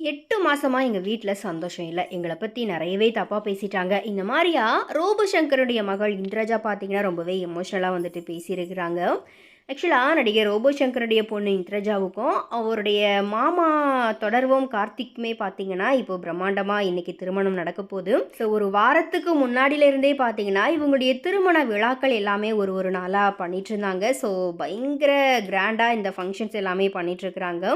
எட்டு மாசமா எங்கள் வீட்டில் சந்தோஷம் இல்லை. எங்களை பற்றி நிறையவே தப்பாக பேசிட்டாங்க. இந்த மாதிரியா ரோபு சங்கருடைய மகள் இந்திரஜா பார்த்தீங்கன்னா ரொம்பவே எமோஷ்னலாக வந்துட்டு பேசியிருக்கிறாங்க. ஆக்சுவலாக நடிகர் ரோபோ சங்கருடைய பொண்ணு இந்திரஜாவுக்கும் அவருடைய மாமா தொடர்வும் கார்த்திக்குமே பார்த்தீங்கன்னா இப்போ பிரம்மாண்டமாக இன்னைக்கு திருமணம் நடக்க போகுது. ஸோ ஒரு வாரத்துக்கு முன்னாடியிலேருந்தே பார்த்தீங்கன்னா இவங்களுடைய திருமண விழாக்கள் எல்லாமே ஒரு ஒரு நாளாக பண்ணிகிட்ருந்தாங்க இருந்தாங்க. ஸோ பயங்கர கிராண்டாக இந்த ஃபங்க்ஷன்ஸ் எல்லாமே பண்ணிகிட்ருக்குறாங்க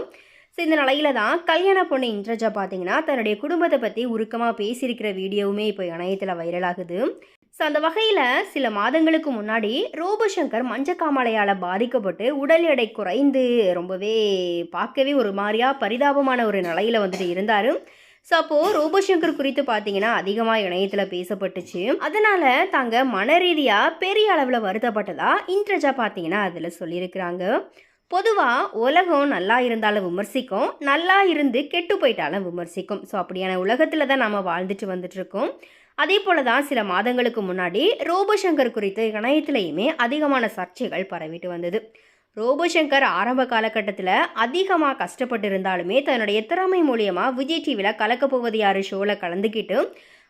ஸோ இந்த நிலையில தான் கல்யாண பொண்ணு இன்ட்ரஜா பார்த்தீங்கன்னா தன்னுடைய குடும்பத்தை பற்றி உருக்கமாக பேசியிருக்கிற வீடியோவுமே இப்போ இணையத்தில் வைரலாகுது ஸோ அந்த வகையில் சில மாதங்களுக்கு முன்னாடி ரோபசங்கர் மஞ்சக்காமலையால் பாதிக்கப்பட்டு உடல் எடை குறைந்து ரொம்பவே பார்க்கவே ஒரு மாதிரியாக பரிதாபமான ஒரு நிலையில் வந்துட்டு இருந்தார். ஸோ அப்போது ரோபோசங்கர் குறித்து பார்த்தீங்கன்னா அதிகமாக இணையத்தில் பேசப்பட்டுச்சு. அதனால் தாங்க மன ரீதியாக பெரிய அளவில் வருத்தப்பட்டதாக இன்ட்ரஜா பார்த்தீங்கன்னா அதில் சொல்லியிருக்கிறாங்க. பொதுவாக உலகம் நல்லா இருந்தாலும் விமர்சிக்கும் நல்லா இருந்து கெட்டு போயிட்டாலும் விமர்சிக்கும். ஸோ அப்படியான உலகத்தில் தான் நம்ம வாழ்ந்துட்டு வந்துட்டுருக்கோம். அதே போல தான் சில மாதங்களுக்கு முன்னாடி ரோபோசங்கர் குறித்து இணையத்திலையுமே அதிகமான சர்ச்சைகள் பரவிட்டு வந்தது. ரோபோசங்கர் ஆரம்ப காலகட்டத்தில் அதிகமாக கஷ்டப்பட்டு இருந்தாலுமே தன்னுடைய திறமை மூலியமாக விஜய் டிவியில் கலக்க போவது யார்? ஷோவில் கலந்துக்கிட்டு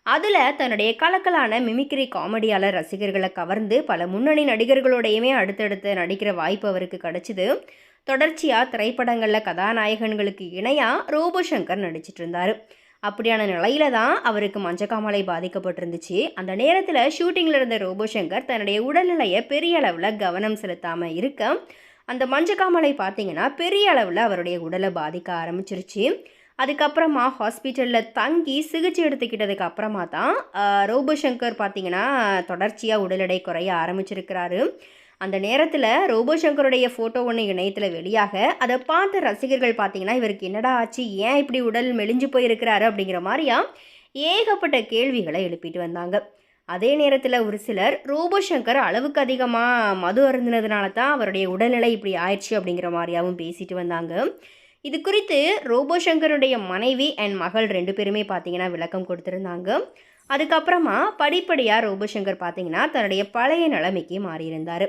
அதில் தன்னுடைய கலக்கலான மிமிக்ரி காமெடியாளர் ரசிகர்களை கவர்ந்து பல முன்னணி நடிகர்களோடையுமே அடுத்தடுத்து நடிக்கிற வாய்ப்பு அவருக்கு கிடச்சிது. தொடர்ச்சியாக திரைப்படங்களில் கதாநாயகன்களுக்கு இணையாக ரோபோசங்கர் நடிச்சிட்டு இருந்தார். அப்படியான நிலையில தான் அவருக்கு மஞ்சக்காமலை பாதிக்கப்பட்டிருந்துச்சு. அந்த நேரத்தில் ஷூட்டிங்கில் இருந்த ரோபோசங்கர் தன்னுடைய உடல்நிலையை பெரிய அளவில் கவனம் செலுத்தாமல் இருக்க அந்த மஞ்சக்காமலை பார்த்தீங்கன்னா பெரிய அளவில் அவருடைய உடலை பாதிக்க ஆரம்பிச்சிருச்சு. அதுக்கப்புறமா ஹாஸ்பிட்டலில் தங்கி சிகிச்சை எடுத்துக்கிட்டதுக்கு அப்புறமா தான் ரோபோசங்கர் பார்த்தீங்கன்னா தொடர்ச்சியாக உடல் எடை குறைய ஆரம்பிச்சிருக்கிறாரு. அந்த நேரத்தில் ரோபோசங்கருடைய ஃபோட்டோ ஒன்று இணையத்தில் வெளியாக அதை பார்த்த ரசிகர்கள் பார்த்தீங்கன்னா இவருக்கு என்னடா ஆச்சு ஏன் இப்படி உடல் மெலிஞ்சு போயிருக்கிறாரு அப்படிங்கிற மாதிரியா ஏகப்பட்ட கேள்விகளை எழுப்பிட்டு வந்தாங்க. அதே நேரத்தில் ஒரு சிலர் ரோபோசங்கர் அளவுக்கு அதிகமாக மது அருந்தினதுனால தான் அவருடைய உடல்நிலை இப்படி ஆயிடுச்சு அப்படிங்கிற மாதிரியாவும் பேசிட்டு வந்தாங்க. இது குறித்து ரோபோ சங்கருடைய மனைவி அண்ட் மகள் ரெண்டு பேருமே பார்த்தீங்கன்னா விளக்கம் கொடுத்துருந்தாங்க. அதுக்கப்புறமா படிப்படியாக ரோபோசங்கர் பார்த்தீங்கன்னா தன்னுடைய பழைய நிலைமைக்கு மாறியிருந்தார்.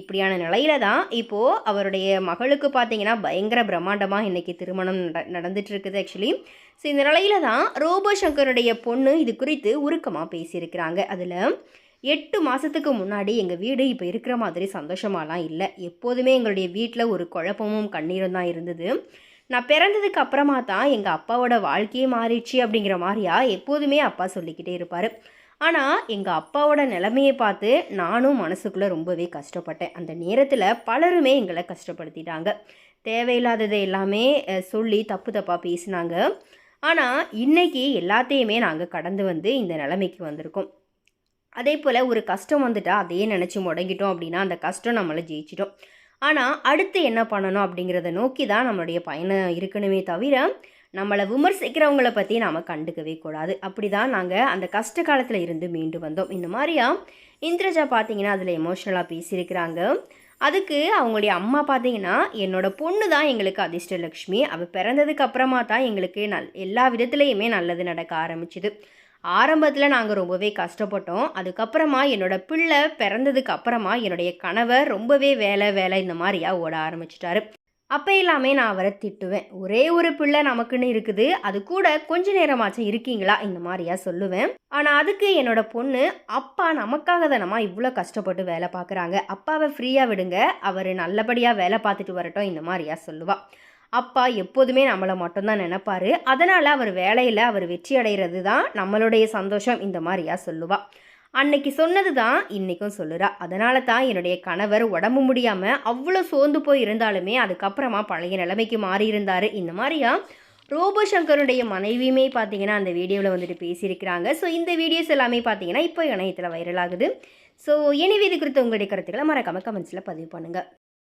இப்படியான நிலையில தான் இப்போது அவருடைய மகளுக்கு பார்த்தீங்கன்னா பயங்கர பிரம்மாண்டமாக இன்றைக்கி திருமணம் நட நடந்துட்டு இருக்குது ஆக்சுவலி ஸோ இந்த நிலையில தான் ரோபோசங்கருடைய பொண்ணு இது குறித்து உருக்கமாக பேசியிருக்கிறாங்க. அதில் எட்டு மாதத்துக்கு முன்னாடி எங்கள் வீடு இப்போ இருக்கிற மாதிரி சந்தோஷமாலாம் இல்லை. எப்போதுமே எங்களுடைய வீட்டில் ஒரு குழப்பமும் கண்ணீரும் தான் இருந்தது. நான் பிறந்ததுக்கு அப்புறமா தான் எங்கள் அப்பாவோட வாழ்க்கையே மாறிடுச்சு அப்படிங்கிற மாதிரியா எப்போதுமே அப்பா சொல்லிக்கிட்டே இருப்பார். ஆனால் எங்கள் அப்பாவோட நிலைமையை பார்த்து நானும் மனசுக்குள்ளே ரொம்பவே கஷ்டப்பட்டேன். அந்த நேரத்தில் பலருமே எங்களை கஷ்டப்படுத்திட்டாங்க. தேவையில்லாததை எல்லாமே சொல்லி தப்பு தப்பாக பேசினாங்க. ஆனால் இன்றைக்கி எல்லாத்தையுமே நாங்கள் கடந்து வந்து இந்த நிலைமைக்கு வந்திருக்கோம். அதே போல் ஒரு கஷ்டம் வந்துட்டால் அதையே நினச்சி முடங்கிட்டோம் அப்படின்னா அந்த கஷ்டம் நம்மளை ஜெயிச்சிட்டோம் ஆனால் அடுத்து என்ன பண்ணணும் அப்படிங்கிறத நோக்கி தான் நம்மளுடைய பயணம் இருக்கணுமே தவிர நம்மளை விமர்சிக்கிறவங்கள பற்றி நாம் கண்டுக்கவே கூடாது. அப்படி தான் நாங்கள் அந்த கஷ்ட காலத்தில் இருந்து மீண்டு வந்தோம். இந்த மாதிரியா இந்திரஜா பார்த்தீங்கன்னா அதில் எமோஷ்னலாக பேசியிருக்கிறாங்க. அதுக்கு அவங்களுடைய அம்மா பார்த்தீங்கன்னா என்னோடய பொண்ணு தான் எங்களுக்கு அதிர்ஷ்டலக்ஷ்மி. அவள் பிறந்ததுக்கு அப்புறமா தான் எங்களுக்கு நல் எல்லா விதத்துலேயுமே நல்லது நடக்க ஆரம்பிச்சுது. ஆரம்பத்தில் நாங்கள் ரொம்பவே கஷ்டப்பட்டோம். அதுக்கப்புறமா என்னோட பிள்ளை பிறந்ததுக்கு அப்புறமா என்னுடைய கணவர் ரொம்பவே வேலை வேலை இந்த மாதிரியா ஓட ஆரம்பிச்சிட்டாரு. அப்போ எல்லாமே நான் அவரை திட்டுவேன். ஒரே ஒரு பிள்ளை நமக்குன்னு இருக்குது. அது கூட கொஞ்ச நேரமாச்சும் இருக்கீங்களா? இந்த மாதிரியா சொல்லுவேன். ஆனால் அதுக்கு என்னோட பொண்ணு அப்பா நமக்காக தானம்மா இவ்வளோ கஷ்டப்பட்டு வேலை பார்க்குறாங்க. அப்பாவை ஃப்ரீயாக விடுங்க. அவர் நல்லபடியாக வேலை பார்த்துட்டு வரட்டும். இந்த மாதிரியா சொல்லுவாள் அப்பா எப்போதுமே நம்மளை மட்டும்தான் நினைப்பாரு. அதனால் அவர் வேலையில் அவர் வெற்றி அடைகிறது தான் நம்மளுடைய சந்தோஷம் இந்த மாதிரியா சொல்லுவா. அன்னைக்கு சொன்னது தான் இன்றைக்கும் சொல்லுறா. அதனால தான் என்னுடைய கணவர் உடம்பு முடியாமல் அவ்வளோ சோர்ந்து போய் இருந்தாலுமே அதுக்கப்புறமா பழைய நிலைமைக்கு மாறி இருந்தார். இந்த மாதிரியா ரோபோ சங்கருடைய மனைவியுமே பார்த்தீங்கன்னா அந்த வீடியோவில் வந்துட்டு பேசியிருக்கிறாங்க. ஸோ இந்த வீடியோஸ் எல்லாமே பார்த்தீங்கன்னா இப்போ இணையத்தில் வைரல் ஆகுது. ஸோ எனவே இது குறித்து உங்களுடைய கருத்துக்களை மறக்காமல் கமெண்ட்ஸில் பதிவு பண்ணுங்கள்